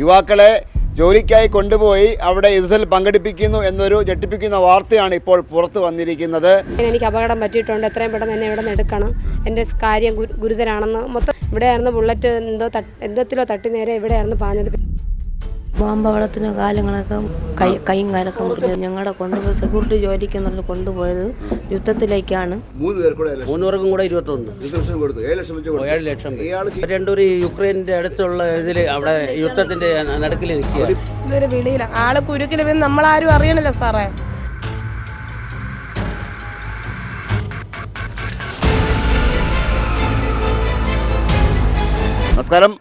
യുവാക്കളെ ജോലിക്കായി കൊണ്ടുപോയി അവിടെ യുദ്ധത്തിൽ പങ്കെടുപ്പിക്കുന്നു എന്നൊരു ഞെട്ടിപ്പിക്കുന്ന വാർത്തയാണ് ഇപ്പോൾ പുറത്തു വന്നിരിക്കുന്നത്. എനിക്ക് അപകടം പറ്റിയിട്ടുണ്ട്. എത്രയും പെട്ടെന്ന് എന്നെ ഇവിടെ നിന്ന് എടുക്കണം. എന്റെ കാര്യം ഗുരുതരാണെന്ന് മൊത്തം ഇവിടെയായിരുന്നു ബുള്ളറ്റ് എന്തോ തട്ട് എന്തത്തിലോ തട്ടി നേരെ ഇവിടെയായിരുന്നു പാഞ്ഞത്. ബോംബവളത്തിന് കാലങ്ങളൊക്കെ കൈ കൈയും കാലൊക്കെ മുറിഞ്ഞത് ഞങ്ങളുടെ കൊണ്ടുപോയി സെക്യൂരിറ്റി ജോലിക്ക് എന്നുള്ളത് കൊണ്ടുപോയത് യുദ്ധത്തിലേക്കാണ്. മൂന്ന് പേർ കൂടെ മൂന്ന് പേർക്കും കൂടെ ഇരുപത്തൊന്ന്. കൊടുത്തു. ഏഴ് ലക്ഷം വെച്ച് ഏഴ് ലക്ഷം. യുക്രൈനിന്റെ അടുത്തുള്ള ഇതിൽ അവിടെ യുദ്ധത്തിന്റെ നടുക്കിൽ നിൽക്കുക. ഇതൊരു വിളിയില്ല. ആൾ കുരുക്കിൽ വീണ് നമ്മളാരും അറിയണല്ലോ സാറേ. നമസ്കാരം.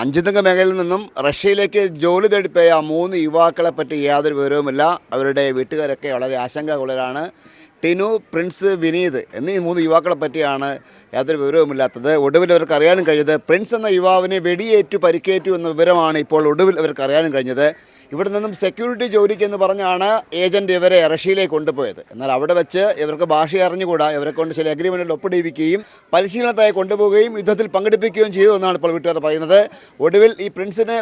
അഞ്ചുതങ്ക മേഖലയിൽ നിന്നും റഷ്യയിലേക്ക് ജോലി തേടിപ്പോയ മൂന്ന് യുവാക്കളെ പറ്റി യാതൊരു വിവരവുമില്ല. അവരുടെ വീട്ടുകാരൊക്കെ വളരെ ആശങ്കാകുലരാണ്. ടിനു പ്രിൻസ് വിനീത് എന്നീ മൂന്ന് യുവാക്കളെ പറ്റിയാണ് യാതൊരു വിവരവുമില്ലാത്തത്. ഒടുവിൽ അവർക്ക് അറിയാനും കഴിഞ്ഞത് പ്രിൻസ് എന്ന യുവാവിനെ വെടിയേറ്റു പരിക്കേറ്റു എന്ന വിവരമാണ് ഇപ്പോൾ ഒടുവിൽ അവർക്ക് അറിയാനും കഴിഞ്ഞത്. ഇവിടെ നിന്നും സെക്യൂരിറ്റി ജോലിക്ക് എന്ന് പറഞ്ഞാണ് ഏജന്റ് ഇവരെ റഷ്യയിലേക്ക് കൊണ്ടുപോയത്. എന്നാൽ അവിടെ വെച്ച് ഇവർക്ക് ഭാഷ അറിഞ്ഞുകൂടാ. ഇവരെ കൊണ്ട് ചില അഗ്രിമെന്റിൽ ഒപ്പിടിപ്പിക്കുകയും പരിശീലനത്തായി കൊണ്ടുപോവുകയും യുദ്ധത്തിൽ പങ്കെടുപ്പിക്കുകയും ചെയ്തു എന്നാണ് ഇപ്പോൾ വീട്ടുകാർ പറയുന്നത്. ഒടുവിൽ ഈ പ്രിൻസിന്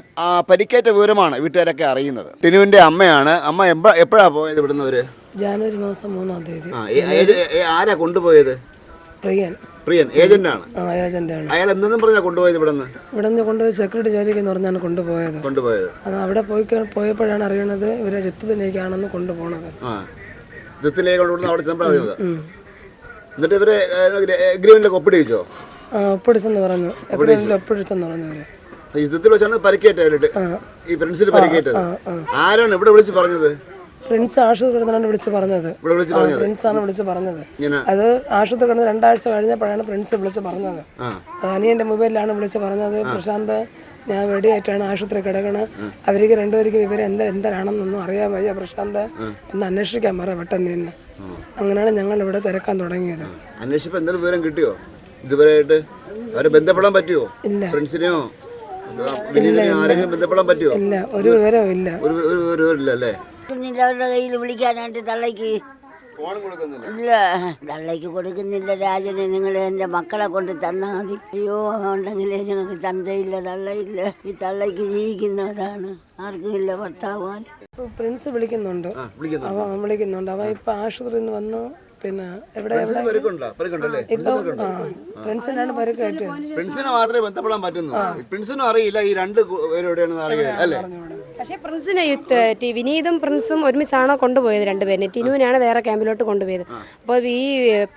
പരിക്കേറ്റ വിവരമാണ് വീട്ടുകാരൊക്കെ അറിയുന്നത്. ടിനുവിന്റെ അമ്മയാണ്. അമ്മ എപ്പ എപ്പോഴാണ് പോയത് ഇവിടുന്ന് ഒരു ജാനുവരി മാസം മൂന്നാം തീയതി. ആരാ കൊണ്ടുപോയത്? പ്രിയൻ. പ്രിയൻ ഏജന്റാണ്. ഏജന്റാണ്. അയാൾ എന്തെന്നും പറഞ്ഞാ കൊണ്ടുപോയത് ഇവിടുന്ന്? ഇവിടെ നിന്ന് കൊണ്ടുപോയി സെക്യൂരിറ്റി ജോലിക്ക് എന്ന് പറഞ്ഞാണ് കൊണ്ടുപോയത്. കൊണ്ടുപോയത്. അത് അവിടെ പോയി പോയപ്പോഴാണ് അറിയണത് ഇവരെ ചിത്രത്തിലേക്കാണെന്ന് കൊണ്ടുപോണത്. ആ അവിടെ ചെന്നപ്പോഴാണ് അറിയുന്നത്. എന്നിട്ട് ഇവരെ അഗ്രിമെന്റിലൊക്കെ ഒപ്പിടിച്ചോ ആ ഒപ്പിടിച്ചെന്ന് പറഞ്ഞു. എഗ്രിമെന്റിൽ ഒപ്പിടിച്ചെന്ന് പറഞ്ഞു അവർ യുദ്ധത്തിൽ വെച്ചാണ് പരിക്കേറ്റത് ഈ ഫ്രണ്ട്സിന് പരിക്കേറ്റത്. ആരാണ് ഇവിടെ വിളിച്ച് പറഞ്ഞത്? പ്രിൻസ് ആശുപത്രി കിടന്നാണ് വിളിച്ച് പറഞ്ഞത്. ആ, പറഞ്ഞത്? പ്രിൻസ് ആണ് വിളിച്ച് പറഞ്ഞത്. അത് ആശുപത്രി കിടന്ന് രണ്ടാഴ്ച കഴിഞ്ഞപ്പോഴാണ് പ്രിൻസ് വിളിച്ച് പറഞ്ഞത്. അനിയന്റെ മൊബൈലിലാണ് വിളിച്ച് പറഞ്ഞത് പ്രശാന്ത് ഞാൻ വെടിയായിട്ടാണ് ആശുപത്രി കിടക്കണത് അവർക്ക് രണ്ടുപേർക്ക് ഇവരെ എന്താ എന്താണെന്നൊന്നും അറിയാൻ വയ്യ പ്രശാന്ത്. എന്ന് അന്വേഷിക്കാൻ പറ പെട്ടെന്ന് തന്നെ അങ്ങനെയാണ് ഞങ്ങൾ ഇവിടെ തിരക്കാൻ തുടങ്ങിയത്. അന്വേഷിച്ചപ്പോ എന്തെങ്കിലും വിവരം കിട്ടിയോ? ഇതുവരെയായിട്ട്? അവരെ ബന്ധപ്പെടാൻ പറ്റുമോ ഇല്ല. ഫ്രണ്ട്സിനെയോ? വിനീതിനെയോ ആരെങ്കിലും ബന്ധപ്പെടാൻ പറ്റുമോ ഇല്ല ഒരു വിവരവും ഇല്ല. ഒരു ഒരു ഇല്ല അല്ലേ കൊടുക്കുന്നില്ല അവരുടെ കയ്യിൽ വിളിക്കാനായിട്ട് തള്ളയ്ക്ക്. ഇല്ല തള്ളയ്ക്ക് കൊടുക്കുന്നില്ല രാജനെ. നിങ്ങൾ എന്റെ മക്കളെ കൊണ്ട് തന്നാൽ മതി. അയ്യോ ഉണ്ടെങ്കിലേ ഞങ്ങൾക്ക് തന്തയില്ല തള്ളയില്ല. ഈ തള്ളയ്ക്ക് ജീവിക്കുന്നതാണ്. ആർക്കും ഇല്ല ഭർത്താവാൻ. പ്രിൻസ് വിളിക്കുന്നുണ്ട്. അവ വിളിക്കുന്നുണ്ട്. അവ ഇപ്പൊ ആശുപത്രിയിൽ നിന്ന് വന്നു. പിന്നെ എവിടെ ഇപ്പൊ പ്രിൻസിനാണ് പരുക്ക് പ്രിൻസിനെ മാത്രമേ ബന്ധപ്പെടാൻ പറ്റുന്നു. പ്രിൻസിനും അറിയില്ല ഈ രണ്ട് പേരോടെയാണെന്ന് അറിയാം അല്ലേ? പക്ഷേ പ്രിൻസിനെ വിനീതും പ്രിൻസും ഒരുമിച്ചാണോ കൊണ്ടുപോയത് രണ്ടുപേരും ടിനുവിനാണ് വേറെ ക്യാമ്പിലോട്ട് കൊണ്ടുപോയത്. അപ്പോൾ ഈ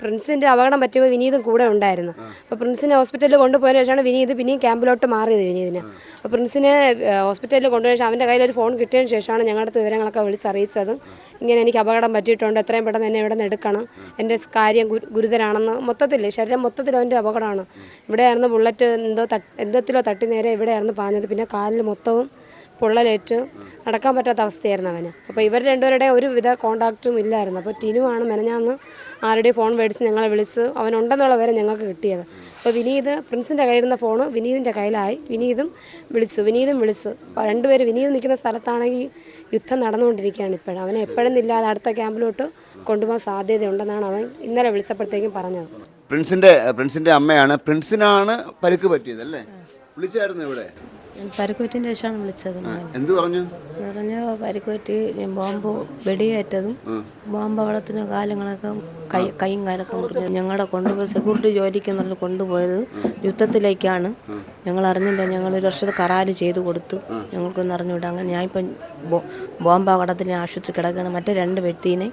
പ്രിൻസിന്റെ അപകടം പറ്റിയപ്പോൾ വിനീതും കൂടെ ഉണ്ടായിരുന്നു. അപ്പോൾ പ്രിൻസിനെ ഹോസ്പിറ്റലിൽ കൊണ്ടുപോയതിനു ശേഷമാണ് വിനീത് പിന്നെയും ക്യാമ്പിലോട്ട് മാറിയത് വിനീതിന്. അപ്പോൾ പ്രിൻസിനെ ഹോസ്പിറ്റലിൽ കൊണ്ടുപോയ ശേഷം അവന്റെ കയ്യിൽ ഒരു ഫോൺ കിട്ടിയതിന് ശേഷമാണ് ഞങ്ങളുടെ അടുത്ത് വിവരങ്ങളൊക്കെ വിളിച്ചറിയിച്ചതും ഇങ്ങനെ എനിക്ക് അപകടം പറ്റിയിട്ടുണ്ട് എത്രയും പെട്ടെന്ന് എന്നെ ഇവിടെ നിന്ന് എടുക്കണം എന്റെ കാര്യം ഗുരുതരാണെന്ന് മൊത്തത്തിൽ ശരീരം മൊത്തത്തിൽ അവന്റെ അപകടമാണ്. ഇവിടെയായിരുന്നു ബുള്ളറ്റ് എന്തോ തട്ട് എന്തത്തിലോ തട്ടി നേരെ ഇവിടെയായിരുന്നു പാഞ്ഞത്. പിന്നെ കാലിൽ മൊത്തവും പൊള്ളലേറ്റ് നടക്കാൻ പറ്റാത്ത അവസ്ഥയായിരുന്നു അവന്. അപ്പോൾ ഇവർ രണ്ടുപേരുടെ ഒരുവിധ കോണ്ടാക്റ്റും ഇല്ലായിരുന്നു. അപ്പോൾ ടിനുവാണ് മെനഞ്ഞാന്ന് ആരുടെയും ഫോൺ മേടിച്ച് ഞങ്ങളെ വിളിച്ച് അവനുണ്ടെന്നുള്ള വരെ ഞങ്ങൾക്ക് കിട്ടിയത്. അപ്പോൾ വിനീത് പ്രിൻസിന്റെ കയ്യിലിരുന്ന ഫോൺ വിനീതിന്റെ കയ്യിലായി. വിനീതും വിളിച്ചു. വിനീതും വിളിച്ചു. അപ്പോൾ രണ്ടുപേരും വിനീത് നിൽക്കുന്ന സ്ഥലത്താണെങ്കിൽ യുദ്ധം നടന്നുകൊണ്ടിരിക്കുകയാണ് ഇപ്പോഴും. അവനെ എപ്പോഴും ഇല്ലാതെ അടുത്ത ക്യാമ്പിലോട്ട് കൊണ്ടുപോകാൻ സാധ്യതയുണ്ടെന്നാണ് അവൻ ഇന്നലെ വിളിച്ചപ്പോഴത്തേക്കും പറഞ്ഞത്. പ്രിൻസിന്റെ പ്രിൻസിന്റെ അമ്മയാണ്. പ്രിൻസിനാണ് പരിക്ക് പറ്റിയത് അല്ലേ? വിളിച്ചായിരുന്നു ഇവിടെ. പരിക്കുറ്റിന്റെ ശേഷമാണ് വിളിച്ചത് എന്ത് പറഞ്ഞു? പറഞ്ഞു പരിക്കുറ്റി ബോംബ് വെടിയേറ്റതും ബോംബവളത്തിന് കാലങ്ങളൊക്കെ കൈ കൈയും കാലൊക്കെ മുറിഞ്ഞത് ഞങ്ങളുടെ കൊണ്ടുപോയി സെക്യൂരിറ്റി ജോലിക്ക് എന്നുള്ളത് കൊണ്ടുപോയത് യുദ്ധത്തിലേക്കാണ്. ഞങ്ങൾ അറിഞ്ഞില്ല ഞങ്ങൾ ഒരു വർഷത്തെ കരാറ് ചെയ്തു കൊടുത്തു ഞങ്ങൾക്കൊന്നും അറിഞ്ഞുവിടാം അങ്ങനെ ഞാനിപ്പം ബോംബ് ബോംബപകടത്തിന് ആശുപത്രി കിടക്കുകയാണ്. മറ്റേ രണ്ട് വ്യക്തിനെ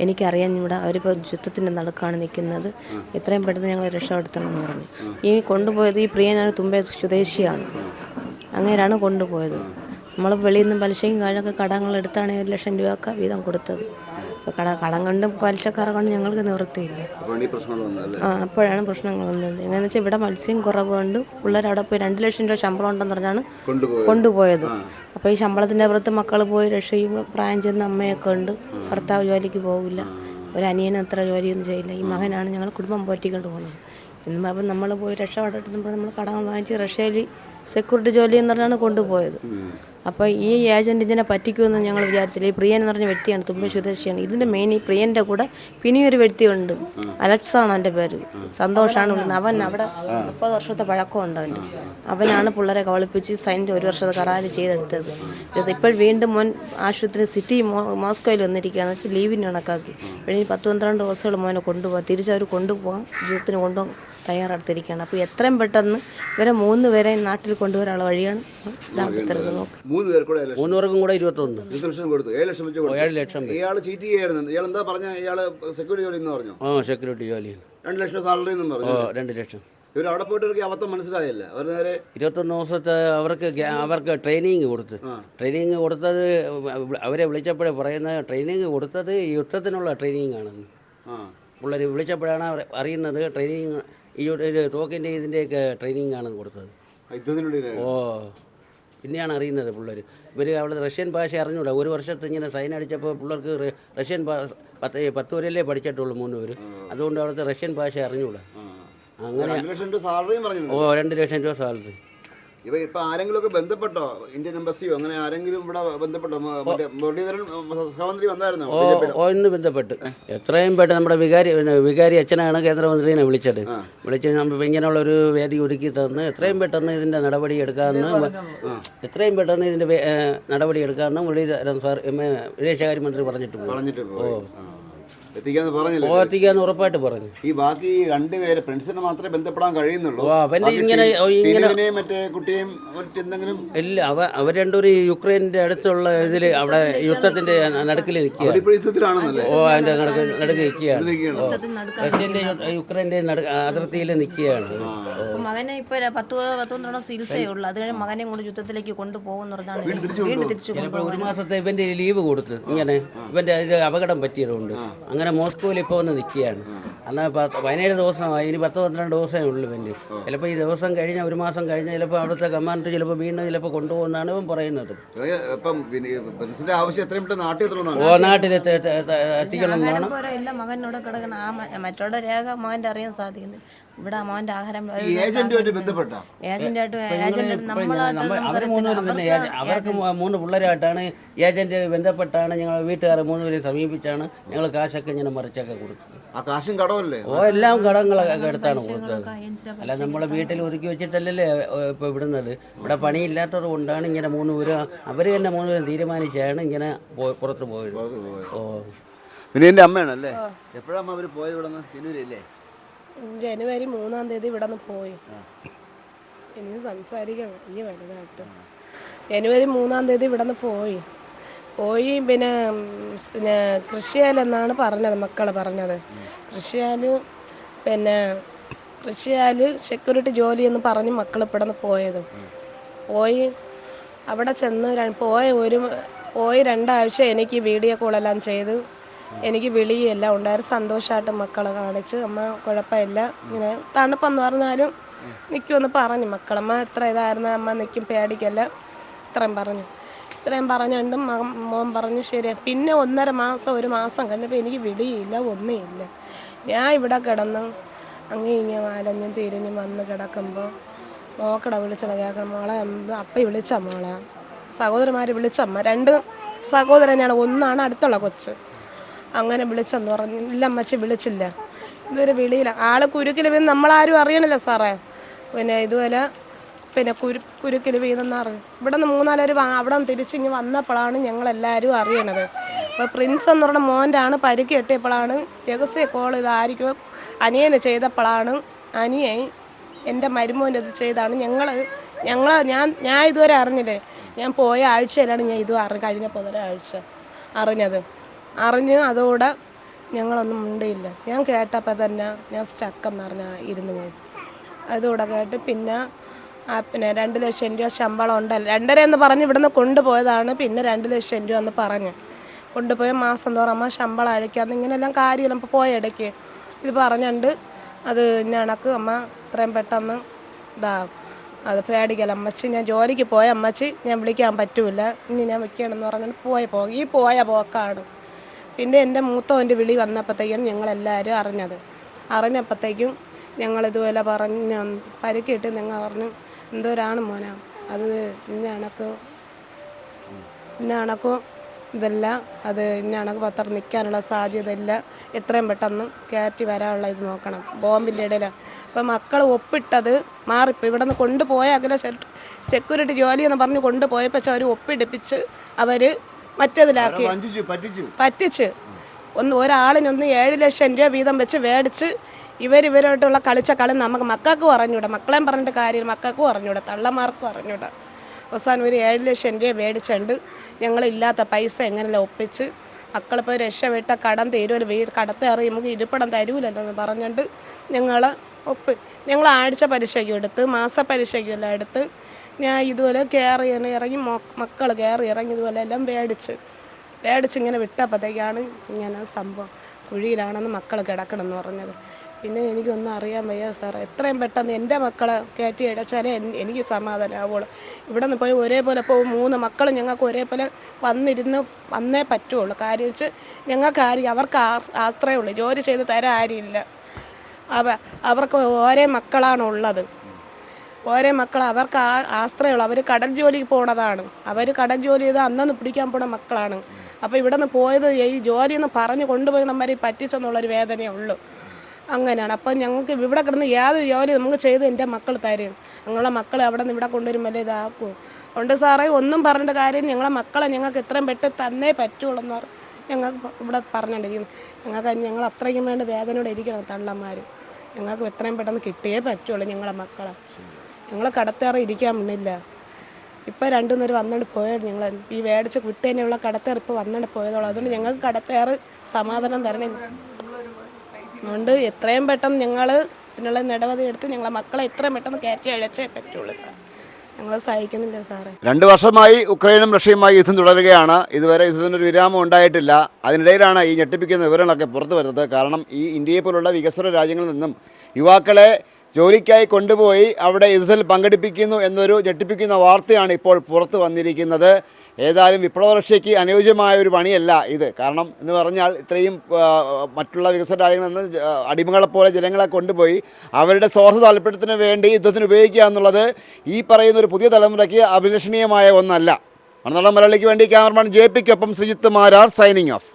എനിക്കറിയാൻ ഇവിടെ അവരിപ്പോൾ യുദ്ധത്തിന്റെ നടുക്കാണ് നിൽക്കുന്നത്. എത്രയും പെട്ടെന്ന് ഞങ്ങൾ രക്ഷപ്പെടുത്തണം എന്ന് പറഞ്ഞു. ഈ കൊണ്ടുപോയത് ഈ പ്രിയനാണ് തുമ്പെ സ്വദേശിയാണ്. അങ്ങനെയാണ് കൊണ്ടുപോയത്. നമ്മൾ വെളിയിൽ നിന്ന് പലിശയും കാലൊക്കെ കടങ്ങളെടുത്താണ് ഒരു ലക്ഷം രൂപയൊക്കെ വീതം കൊടുത്തത്. കട കടം കൊണ്ടും പലിശക്കാരെ കൊണ്ട് ഞങ്ങൾക്ക് നിവൃത്തിയില്ല. ആ അപ്പോഴാണ് പ്രശ്നങ്ങൾ വന്നത്. എങ്ങനെയാണെന്ന് വെച്ചാൽ ഇവിടെ മത്സ്യം കുറവ് കൊണ്ട് പിള്ളേർ അവിടെ പോയി രണ്ട് ലക്ഷം രൂപ ശമ്പളം ഉണ്ടെന്ന് പറഞ്ഞാണ് കൊണ്ടുപോയത്. അപ്പോൾ ഈ ശമ്പളത്തിന്റെ പുറത്ത് മക്കൾ പോയി രക്ഷയും പ്രായം ചെന്ന അമ്മയൊക്കെ ഉണ്ട്. ഭർത്താവ് ജോലിക്ക് പോകില്ല ഒരു അനിയനും അത്ര ജോലിയൊന്നും ചെയ്യില്ല. ഈ മകനാണ് ഞങ്ങൾ കുടുംബം പോറ്റിക്കൊണ്ട് പോകുന്നത് എന്നും അപ്പം നമ്മൾ പോയി രക്ഷപ്പെട്ടിട്ടുമ്പോൾ നമ്മൾ കടം വാങ്ങിച്ച് റഷ്യയിൽ സെക്യൂരിറ്റി ജോലി എന്ന് പറഞ്ഞാണ് കൊണ്ടുപോയത്. അപ്പോൾ ഈ ഏജന്റ് ഇതിനെ പറ്റിക്കുമെന്ന് ഞങ്ങൾ വിചാരിച്ചില്ല. ഈ പ്രിയൻ എന്ന് പറഞ്ഞ വ്യക്തിയാണ് തുമ്പ സ്വദേശിയാണ് ഇതിന്റെ മെയിൻ ഈ പ്രിയന്റെ കൂടെ പിന്നെയൊരു വ്യക്തിയുണ്ട്. അലക്സ് ആണ് എന്റെ പേര്. സന്തോഷാണ് വിളിക്കുന്നത്. അവൻ അവിടെ മുപ്പത് വർഷത്തെ പഴക്കമുണ്ട് അവന്റെ അവനാണ് പിള്ളേരെ കവളിപ്പിച്ച് സൈന്റെ ഒരു വർഷത്തെ കരാറ് ചെയ്തെടുത്തത്. ഇപ്പോൾ വീണ്ടും മോൻ ആശുപത്രി സിറ്റി മോസ്കോയിൽ വന്നിരിക്കുകയാണ്. വെച്ചാൽ ലീവിന് കണക്കാക്കി. ഇപ്പോഴീ പത്ത് പന്ത്രണ്ട് ദിവസങ്ങൾ മോനെ കൊണ്ടുപോകാം തിരിച്ചവർ കൊണ്ടുപോകാൻ ജീവിതത്തിന് കൊണ്ടുപോകാൻ തയ്യാറെടുത്തിരിക്കുകയാണ്. അപ്പോൾ എത്രയും പെട്ടെന്ന് ഇവരെ മൂന്ന് പേരെ നാട്ടിൽ കൊണ്ടുവരാനുള്ള വഴിയാണ്. ഇതാക്കുന്നത് നോക്കുക മൂന്ന് പേർ കൂടെ മൂന്ന് പേർക്കും കൂടെ ഇരുപത്തൊന്ന്. ഇരുപത് ലക്ഷം കൊടുത്തു. ഏഴ് ലക്ഷം വെച്ച് കൊടുത്തു. ഏഴ് ലക്ഷം ഇയാൾ ചീറ്റ് ചെയ്യായിരുന്നു ഇയാൾ എന്താ പറഞ്ഞ? ഇയാൾ സെക്യൂരിറ്റി ജോലി എന്ന് പറഞ്ഞു? ആ സെക്യൂരിറ്റി ജോലി. രണ്ട് ലക്ഷം സാലറി എന്നും ഓ പറഞ്ഞു രണ്ട് ലക്ഷം. ഇവർ അവിടെ പോയിട്ട് അബദ്ധം മനസ്സിലായില്ല. അവർ നേരെ ഇരുപത്തൊന്ന് ദിവസത്തെ അവർക്ക് അവർക്ക് ട്രെയിനിങ് കൊടുത്ത്. ട്രെയിനിങ് കൊടുത്തത് അവരെ വിളിച്ചപ്പോഴേ പറയുന്നത് ട്രെയിനിങ് കൊടുത്തത് യുദ്ധത്തിനുള്ള ട്രെയിനിങ് ആണെന്ന്. പിള്ളേർ വിളിച്ചപ്പോഴാണ് അറിയുന്നത് ട്രെയിനിങ് ഈ തോക്കിന്റെ ഇതിന്റെയൊക്കെ ട്രെയിനിങ് ആണെന്ന് കൊടുത്തത്. ഓ. പിന്നെയാണ് അറിയുന്നത് പിള്ളേർ ഇവർ അവിടെ റഷ്യൻ ഭാഷ അറിഞ്ഞൂടാ. ഒരു വർഷത്തെ ഇങ്ങനെ സൈൻ അടിച്ചപ്പോൾ പിള്ളേർക്ക് റഷ്യൻ ഭാഷ പത്ത് പത്ത് വരെയല്ലേ പഠിച്ചിട്ടുള്ളൂ മൂന്ന് പേര്. അതുകൊണ്ട് അവിടുത്തെ റഷ്യൻ ഭാഷ അറിഞ്ഞൂടാ. അങ്ങനെ ഓ രണ്ട് ലക്ഷം രൂപ സാലറി ഇവ ഇപ്പൊ ആരെങ്കിലും ഒക്കെ ബന്ധപ്പെട്ടോ? ഇന്ത്യൻ എംബസിയോ? അങ്ങനെ ആരെങ്കിലും ഇവിടെ ബന്ധപ്പെട്ടോ? മറ്റേ മുരളീധരൻ സഹമന്ത്രി വന്നായിരുന്നോ? ഓ ഓ ഇന്ന് ബന്ധപ്പെട്ട്. എത്രയും പെട്ടെന്ന് നമ്മുടെ വികാരി വികാരി അച്ഛനാണ് കേന്ദ്രമന്ത്രിനെ വിളിച്ചത്. വിളിച്ച് നമ്മൾ ഇങ്ങനെയുള്ള ഒരു വേദി ഒരുക്കി തന്ന് എത്രയും പെട്ടെന്ന് ഇതിന്റെ നടപടി എടുക്കാമെന്ന് എത്രയും പെട്ടെന്ന് ഇതിന്റെ നടപടി എടുക്കാമെന്ന് മുരളീധരൻ സാർ വിദേശകാര്യമന്ത്രി പറഞ്ഞിട്ട് പോയി. പറഞ്ഞിട്ട് പോയി. ആ. എത്തിക്കാന്ന് പറഞ്ഞില്ല? എത്തിക്കാന്ന് ഉറപ്പായിട്ട് പറഞ്ഞു. ഈ ബാക്കി രണ്ടുപേരെ ഫ്രണ്ട്സിനെ മാത്രമേ ബന്ധപ്പെടാൻ കഴിയുന്നുള്ളൂ. അവന്റെ ഇങ്ങനെ- ഇങ്ങനെ- മറ്റേ കുട്ടിയും എന്തെങ്കിലും ഇല്ല അവ അവർ രണ്ടൊരു യുക്രൈനിന്റെ അടുത്തുള്ള ഇതിൽ അവിടെ യുദ്ധത്തിന്റെ നടുക്കിൽ നിൽക്കുക യുദ്ധത്തിലാണെന്നല്ലേ? ഓ അതിന്റെ നടുക്ക് നടുക്ക് നിൽക്കുകയാണ്. യുക്രൈന്റെ യുക്രൈന്റെ നടുക്ക് അതിർത്തിയിൽ നിൽക്കുകയാണ്. മകനെ ഇപ്പൊ പത്ത് പത്തൊന്നോളം ചികിത്സയേ ഉള്ളൂ. അത് കഴിഞ്ഞ് മകനെ കൊണ്ട് യുദ്ധത്തിലേക്ക് കൊണ്ടുപോകുന്ന വീണ്ടും തിരിച്ചു ചിലപ്പോൾ ഒരു മാസത്തെ ഇവന്റെ ലീവ് കൊടുത്ത് ഇങ്ങനെ ഇവന്റെ ഇത് അപകടം പറ്റിയതുകൊണ്ട്. അങ്ങനെ മോസ്കോയിൽ ഇപ്പോൾ വന്ന് നിൽക്കുകയാണ്. എന്നാൽ പത്ത് പതിനേഴ് ദിവസമായി ഇനി പത്ത് പന്ത്രണ്ട് ദിവസമേ ഉള്ളൂ പിന്നെ ചിലപ്പോൾ ഈ ദിവസം കഴിഞ്ഞ ഒരു മാസം കഴിഞ്ഞ് ചിലപ്പോൾ അവിടുത്തെ കമാൻഡർ ചിലപ്പോൾ വീണ്ടും ചിലപ്പോൾ കൊണ്ടുപോകുന്നതാണ് ഇവൻ പറയുന്നത്. ഓ നാട്ടിൽ എത്തി- എത്തി- എത്തി- എത്തിക്കണം എന്നാണ് പോരാ മകനോട് കിടക്കണം. ആ മറ്റോടെ രേഖ മകന്റെ അറിയാൻ സാധിക്കുന്നു. ഇവിടെ മകന്റെ ആഹാരം ഈ ഏജന്റുമായിട്ട് ബന്ധപ്പെട്ട? ഏജന്റായിട്ട് ഏജന്റ് അവർക്ക് മൂന്ന് പിള്ളേരായിട്ടാണ് ഏജന്റ് ബന്ധപ്പെട്ടാണ് ഞങ്ങൾ വീട്ടുകാരെ മൂന്നുപേരെയും സമീപിച്ചാണ് ഞങ്ങൾ കാശൊക്കെ ഇങ്ങനെ മറിച്ചൊക്കെ ആ കാശും കടമല്ലേ ഓ എല്ലാം കടങ്ങളൊക്കെ എടുത്താണ് കൊടുത്തത്. അല്ല നമ്മളെ വീട്ടിൽ ഒതുക്കി വെച്ചിട്ടല്ലല്ലേ ഇപ്പോൾ വിടുന്നത് ഇവിടെ പണിയില്ലാത്തത് കൊണ്ടാണ് ഇങ്ങനെ മൂന്ന് പേരും അവർ തന്നെ മൂന്ന് പേരും തീരുമാനിച്ചാണ് ഇങ്ങനെ പുറത്തു പോയത്. ഓ. പിന്നെ എന്റെ അമ്മയാണല്ലേ എപ്പോഴാണ് അവർ പോയത് ഇവിടെ നിന്ന് ജനുവരി മൂന്നാം തീയതി ഇവിടെ നിന്ന് പോയി ഇനി സംസാരിക്കാൻ വലിയ വലുതായിട്ട്. ജനുവരി മൂന്നാം തീയതി ഇവിടെ നിന്ന് പോയി. പോയി പിന്നെ പിന്നെ കൃഷിയാലെന്നാണ് പറഞ്ഞത് മക്കൾ പറഞ്ഞത്. കൃഷിയാൽ പിന്നെ കൃഷിയാൽ സെക്യൂരിറ്റി ജോലി എന്ന് പറഞ്ഞ് മക്കൾ ഇവിടെ നിന്ന് പോയത്. പോയി അവിടെ ചെന്ന് പോയ ഒരു പോയി രണ്ടാഴ്ച എനിക്ക് വീഡിയോ കോളെല്ലാം ചെയ്ത് എനിക്ക് വിളിയെല്ലാം ഉണ്ടായിരുന്നു സന്തോഷമായിട്ട് മക്കളെ കാണിച്ച് അമ്മ കുഴപ്പമില്ല. ഇങ്ങനെ തണുപ്പെന്ന് പറഞ്ഞാലും നിൽക്കുമെന്ന് പറഞ്ഞു മക്കളമ്മ ഇത്ര ഇതായിരുന്നു? അമ്മ നിൽക്കും പേടിക്കല്ല. ഇത്രയും പറഞ്ഞു. ഇത്രയും പറഞ്ഞുകൊണ്ടും മോൻ പറഞ്ഞു ശരി പിന്നെ ഒന്നര മാസം ഒരു മാസം കഴിഞ്ഞപ്പോൾ എനിക്ക് വിടിയില്ല ഒന്നുമില്ല. ഞാൻ ഇവിടെ കിടന്ന് അങ്ങ് ഇങ്ങനെ അലഞ്ഞും തിരിഞ്ഞും വന്ന് കിടക്കുമ്പോൾ മോക്കട വിളിച്ചട കേൾക്കണം. മോളെ അപ്പി വിളിച്ച മോളെ? സഹോദരന്മാർ വിളിച്ചമ്മ രണ്ട് സഹോദരനാണ് ഒന്നാണ് അടുത്തുള്ള കൊച്ച്. അങ്ങനെ വിളിച്ചെന്ന് പറഞ്ഞു. ഇല്ല അമ്മച്ചി വിളിച്ചില്ല. ഇതുവരെ വിളിയില്ല. ആൾ കുരുക്കിൽ വീണ് നമ്മളാരും അറിയണില്ല സാറേ. പിന്നെ ഇതുപോലെ പിന്നെ കുരു കുരുക്കിൽ വീണെന്ന് അറിഞ്ഞു ഇവിടെ നിന്ന് മൂന്നാലൊരു അവിടെ നിന്ന് തിരിച്ചിങ്ങ് വന്നപ്പോഴാണ് ഞങ്ങളെല്ലാവരും അറിയണത്. അപ്പോൾ പ്രിൻസ് എന്ന് പറഞ്ഞ മോന്റെ ആണ് പരിക്ക് കെട്ടിയപ്പോഴാണ് രഹസ്യ കോൾ ഇതായിരിക്കും അനിയന് ചെയ്തപ്പോഴാണ് അനിയൻ എന്റെ മരുമോന്റെ ഇത് ചെയ്താണ് ഞങ്ങൾ ഞങ്ങൾ ഞാൻ ഞാൻ ഇതുവരെ അറിഞ്ഞില്ലേ? ഞാൻ പോയ ആഴ്ചയിലാണ് ഞാൻ ഇത് അറിഞ്ഞ കഴിഞ്ഞ പുതരാഴ്ച അറിഞ്ഞത്. അറിഞ്ഞ് അതോടെ ഞങ്ങളൊന്നും മിണ്ടിയില്ല. ഞാൻ കേട്ടപ്പോൾ തന്നെ ഞാൻ സ്റ്റക്കെന്ന് പറഞ്ഞാൽ ഇരുന്ന് പോയി. അതോടെ കേട്ട് പിന്നെ പിന്നെ രണ്ട് ലക്ഷം രൂപ ശമ്പളം ഉണ്ടല്ലോ. രണ്ടര എന്ന് പറഞ്ഞ് ഇവിടുന്ന് കൊണ്ടുപോയതാണ്. പിന്നെ രണ്ട് ലക്ഷം രൂപ എന്ന് പറഞ്ഞു കൊണ്ടുപോയ മാസം തോറമ്മ ശമ്പളം അഴിക്കാന്ന് ഇങ്ങനെയെല്ലാം കാര്യമില്ല ഇപ്പോൾ പോയ ഇടയ്ക്ക്. ഇത് പറഞ്ഞുകൊണ്ട് അത് ഞണക്ക് അമ്മ ഇത്രയും പെട്ടെന്ന് ഇതാ അത് പേടിക്കല്ല. അമ്മച്ചി ഞാൻ ജോലിക്ക് പോയ അമ്മച്ചി ഞാൻ വിളിക്കാൻ പറ്റൂല ഇനി ഞാൻ വെക്കണമെന്ന് പറഞ്ഞിട്ട് പോയ പോ ഈ പോയ പോക്കാണ്. പിന്നെ എന്റെ മൂത്തവന്റെ വിളി വന്നപ്പോഴത്തേക്കും ഞങ്ങളെല്ലാവരും അറിഞ്ഞത്. അറിഞ്ഞപ്പോഴത്തേക്കും ഞങ്ങളിതുപോലെ പറഞ്ഞ് പരിക്കിട്ട് നിങ്ങൾ പറഞ്ഞു. എന്തോരാണ് മോന? അത് ഇന്ന കണക്കും ഇതെല്ലാം. അത് ഇന്ന കണക്ക് പത്രം നിൽക്കാനുള്ള സാധ്യത ഇല്ല. എത്രയും പെട്ടെന്ന് കയറ്റി വരാനുള്ള ഇത് നോക്കണം. ബോംബിന്റെ ഇടയിലാണ് അപ്പം മക്കൾ ഒപ്പിട്ടത് മാറിപ്പോൾ ഇവിടെ നിന്ന് കൊണ്ടുപോയ അകലെ സെക്യൂരിറ്റി ജോലി എന്ന് പറഞ്ഞ് കൊണ്ടുപോയപ്പോൾ അവർ ഒപ്പിടിപ്പിച്ച് അവർ മറ്റേതിലാക്കി. പറ്റിച്ച്. ഒന്ന് ഒരാളിനൊന്ന് ഏഴ് ലക്ഷം രൂപ വീതം വെച്ച് മേടിച്ച് ഇവർ ഇവരായിട്ടുള്ള കളിച്ച കളി നമുക്ക് മക്കൾക്കും അറിഞ്ഞൂടാ. മക്കളെയും പറഞ്ഞിട്ട് കാര്യം മക്കൾക്കും അറിഞ്ഞൂടാ. തള്ളമാർക്കും അറിഞ്ഞൂടാ. അവസാനം ഒരു ഏഴ് ലക്ഷം രൂപ മേടിച്ചുണ്ട്. ഞങ്ങളില്ലാത്ത പൈസ എങ്ങനെയല്ല ഒപ്പിച്ച് മക്കളിപ്പോൾ രക്ഷപ്പെട്ട കടം തരുമല്ലോ. വീട് കടത്തേറി നമുക്ക് ഇരിപ്പിടം തരൂലെന്ന് പറഞ്ഞുകൊണ്ട് ഞങ്ങൾ ഒപ്പ് ഞങ്ങൾ ആഴ്ച പരീക്ഷയ്ക്കും എടുത്ത് മാസ പരീക്ഷയ്ക്കുമെല്ലാം എടുത്ത് ഞാൻ ഇതുപോലെ കയറി ഇറങ്ങി മക്കൾ കയറി ഇറങ്ങി ഇതുപോലെ എല്ലാം മേടിച്ച് മേടിച്ച് ഇങ്ങനെ വിട്ടപ്പോഴത്തേക്കാണ് ഇങ്ങനെ സംഭവം കുഴിയിലാണെന്ന് മക്കൾ കിടക്കണമെന്ന് പറഞ്ഞത്. പിന്നെ എനിക്കൊന്നും അറിയാൻ വയ്യ സാറേ. എത്രയും പെട്ടെന്ന് എന്റെ മക്കളെ കയറ്റി അടച്ചാലേ എനിക്ക് സമാധാനമാവുള്ളൂ ഇവിടെ നിന്ന് പോയി ഒരേപോലെ പോകും മൂന്ന് മക്കളും ഞങ്ങൾക്ക് ഒരേപോലെ വന്നിരുന്ന് വന്നേ പറ്റുള്ളൂ. കാര്യം വെച്ച് ഞങ്ങൾക്ക് ആരും അവർക്ക് ആശ്രയമുള്ളൂ ജോലി ചെയ്ത് തരാൻ ആരുമില്ല അവ അവർക്ക് ഓരോ മക്കളാണുള്ളത് ഓരോ മക്കൾ അവർക്ക് ആ ആശ്രയമുള്ളൂ. അവർ കടൽ ജോലിക്ക് പോണതാണ്. അവർ കടൽ ജോലി ചെയ്ത് അന്നു പിടിക്കാൻ പോണ മക്കളാണ്. അപ്പോൾ ഇവിടെ നിന്ന് പോയത് ഈ ജോലി എന്ന് പറഞ്ഞ് കൊണ്ടുപോയി നമ്മരെ പറ്റിച്ചെന്നുള്ളൊരു വേദനയേ ഉള്ളൂ. അങ്ങനെയാണ്. അപ്പം ഞങ്ങൾക്ക് ഇവിടെ കിടന്ന് യാതൊരു ജോലി നമുക്ക് ചെയ്ത് എന്റെ മക്കൾ തരും. ഞങ്ങളെ മക്കളെ അവിടെ നിന്ന് ഇവിടെ കൊണ്ടുവരുമ്പോൾ ഇതാക്കും. അതുകൊണ്ട് സാറേ ഒന്നും പറഞ്ഞ കാര്യം ഞങ്ങളെ മക്കളെ ഞങ്ങൾക്ക് ഇത്രയും പെട്ടെന്ന് തന്നേ പറ്റുള്ളൂ എന്ന് പറഞ്ഞു ഞങ്ങൾക്ക് ഇവിടെ പറഞ്ഞുകൊണ്ടിരിക്കുന്നു ഞങ്ങൾക്ക് ഞങ്ങൾ അത്രയ്ക്കും വേണ്ട വേദനയോടെ ഇരിക്കണം തള്ളന്മാർ ഞങ്ങൾക്ക് എത്രയും പെട്ടെന്ന് കിട്ടിയേ പറ്റുള്ളൂ ഞങ്ങളെ മക്കളെ. ഞങ്ങൾ കടത്തേറെ ഇരിക്കാൻ മുന്നില്ല. ഇപ്പോൾ രണ്ടു നേരം വന്നുകൊണ്ട് പോയത് ഞങ്ങൾ ഈ മേടിച്ച് വിട്ടേനുള്ള കടത്തേറിപ്പോൾ വന്നിട്ട് പോയതോളം. അതുകൊണ്ട് ഞങ്ങൾക്ക് കടത്തേറ് സമാധാനം തരണേ അതുകൊണ്ട് എത്രയും പെട്ടെന്ന് ഞങ്ങൾ ഇതിനുള്ള നടപടി എടുത്ത് ഞങ്ങളെ മക്കളെ എത്രയും പെട്ടെന്ന് കയറ്റി അഴച്ചേ പറ്റുള്ളൂ സാർ. ഞങ്ങൾ സഹിക്കണില്ല സാറേ. രണ്ട് വർഷമായി ഉക്രൈനും റഷ്യയുമായി യുദ്ധം തുടരുകയാണ്. ഇതുവരെ യുദ്ധത്തിനൊരു വിരാമം ഉണ്ടായിട്ടില്ല. അതിനിടയിലാണ് ഈ ഞെട്ടിപ്പിക്കുന്ന വിവരങ്ങളൊക്കെ പുറത്തു വരുന്നത്. കാരണം ഈ ഇന്ത്യയെ പോലുള്ള വികസ്വര രാജ്യങ്ങളിൽ നിന്നും യുവാക്കളെ ജോലിക്കായി കൊണ്ടുപോയി അവിടെ യുദ്ധത്തിൽ പങ്കെടുപ്പിക്കുന്നു എന്നൊരു ഞെട്ടിപ്പിക്കുന്ന വാർത്തയാണ് ഇപ്പോൾ പുറത്തു വന്നിരിക്കുന്നത്. ഏതായാലും വിപ്ലവരക്ഷയ്ക്ക് അനുയോജ്യമായ ഒരു പണിയല്ല ഇത്. കാരണം എന്ന് പറഞ്ഞാൽ ഇത്രയും മറ്റുള്ള വികസന രാജ്യങ്ങളിൽ നിന്ന് അടിമകളെപ്പോലെ ജനങ്ങളെ കൊണ്ടുപോയി അവരുടെ സ്വാർത്ഥ താല്പര്യത്തിന് വേണ്ടി യുദ്ധത്തിന് ഉപയോഗിക്കുക എന്നുള്ളത് ഈ പറയുന്ന ഒരു പുതിയ തലമുറയ്ക്ക് അഭിലഷണീയമായ ഒന്നല്ല. മണനാടൻ മലയാളിക്ക് വേണ്ടി ക്യാമറമാൻ ജെ പിക്കൊപ്പം ശ്രീജിത്ത് മാരാർ സൈനിങ് ഓഫ്.